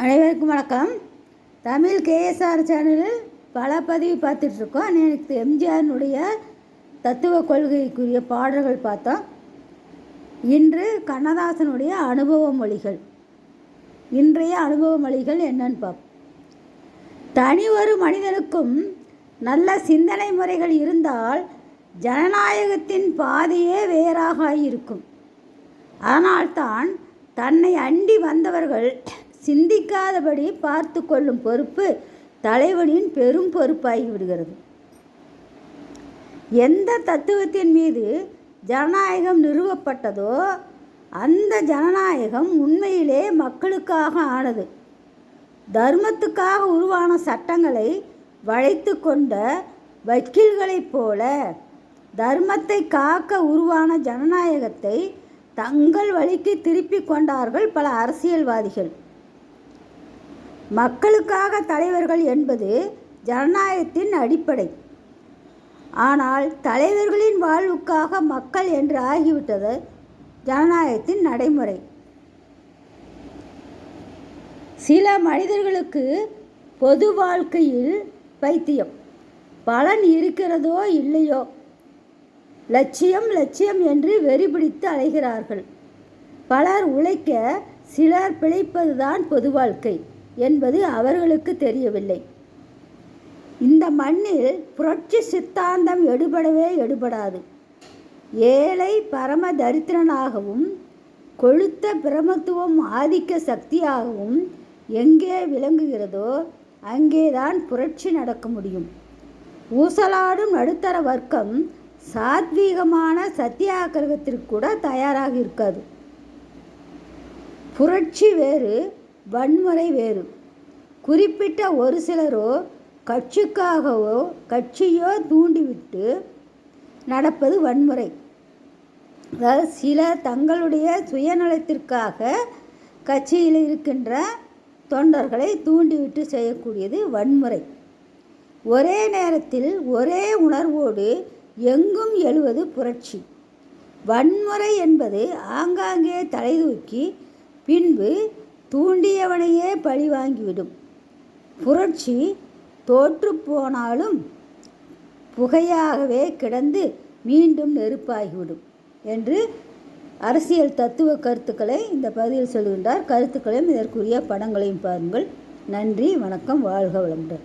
அனைவருக்கும் வணக்கம். தமிழ் கேஎஸ்ஆர் சேனலில் பல பதிவு பார்த்துட்ருக்கோம். எனக்கு எம்ஜிஆரினுடைய தத்துவ கொள்கைக்குரிய பாடல்கள் பார்த்தோம். இன்று கண்ணதாசனுடைய அனுபவ மொழிகள் இன்றைய அனுபவ மொழிகள் என்னன்னு பார்ப்போம் தனி ஒரு மனிதனுக்கும் நல்ல சிந்தனை முறைகள் இருந்தால் ஜனநாயகத்தின் பாதையே வேறாக இருக்கும் அதனால்தான் தன்னை அண்டி வந்தவர்கள் சிந்திக்காதபடி பார்த்து கொள்ளும் பொறுப்பு தலைவனின் பெரும் பொறுப்பாகி விடுகிறது. எந்த தத்துவத்தின் மீது ஜனநாயகம் நிறுவப்பட்டதோ அந்த ஜனநாயகம் உண்மையிலே மக்களுக்காக ஆனது. தர்மத்துக்காக உருவான சட்டங்களை வளைத்து கொண்ட வக்கீல்களைப் போல தர்மத்தை காக்க உருவான ஜனநாயகத்தை தங்கள் வழிக்கு திருப்பி கொண்டார்கள் பல அரசியல்வாதிகள். மக்களுக்காக தலைவர்கள் என்பது ஜனநாயகத்தின் அடிப்படை. ஆனால் தலைவர்களின் வாழ்வுக்காக மக்கள் என்று ஆகிவிட்டது ஜனநாயகத்தின் நடைமுறை. சில மனிதர்களுக்கு பொது வாழ்க்கையில் பைத்தியம் பலன் இருக்கிறதோ இல்லையோ? லட்சியம் லட்சியம் என்று வெறி பிடித்து அலைகிறார்கள். பலர் உழைக்க சிலர் பிழைப்பதுதான் பொது வாழ்க்கை. என்பது அவர்களுக்கு தெரியவில்லை. இந்த மண்ணில் புரட்சி சித்தாந்தம் எடுபடவே எடுபடாது. ஏழை பரம தரித்திரனாகவும் கொழுத்த பிரமத்துவம் ஆதிக்க சக்தியாகவும் எங்கே விளங்குகிறதோ அங்கேதான் புரட்சி நடக்க முடியும். ஊசலாடும் நடுத்தர வர்க்கம் சாத்வீகமான சத்தியாகிரகத்திற்கு கூட தயாராக இருக்காது. புரட்சி வேறு வன்முறை வேறு. குறிப்பிட்ட ஒரு சிலரோ கட்சிக்காகவோ கட்சியோ தூண்டிவிட்டு நடப்பது வன்முறை. அதாவது சில தங்களுடைய சுயநலத்திற்காக கட்சியில் இருக்கின்ற தொண்டர்களை தூண்டிவிட்டு செய்யக்கூடியது வன்முறை. ஒரே நேரத்தில் ஒரே உணர்வோடு எங்கும் எழுவது புரட்சி. வன்முறை என்பது ஆங்காங்கே தலைதூக்கி பின்பு தூண்டியவனையே பழி வாங்கிவிடும். புரட்சி தோற்றுப்போனாலும் புகையாகவே கிடந்து மீண்டும் நெருப்பாகிவிடும் என்று அரசியல் தத்துவ கருத்துக்களை இந்த பகுதியில் சொல்கின்றார். கருத்துக்களையும் இதற்குரிய படங்களையும் பாருங்கள். நன்றி வணக்கம் வாழ்க வளமுடன்.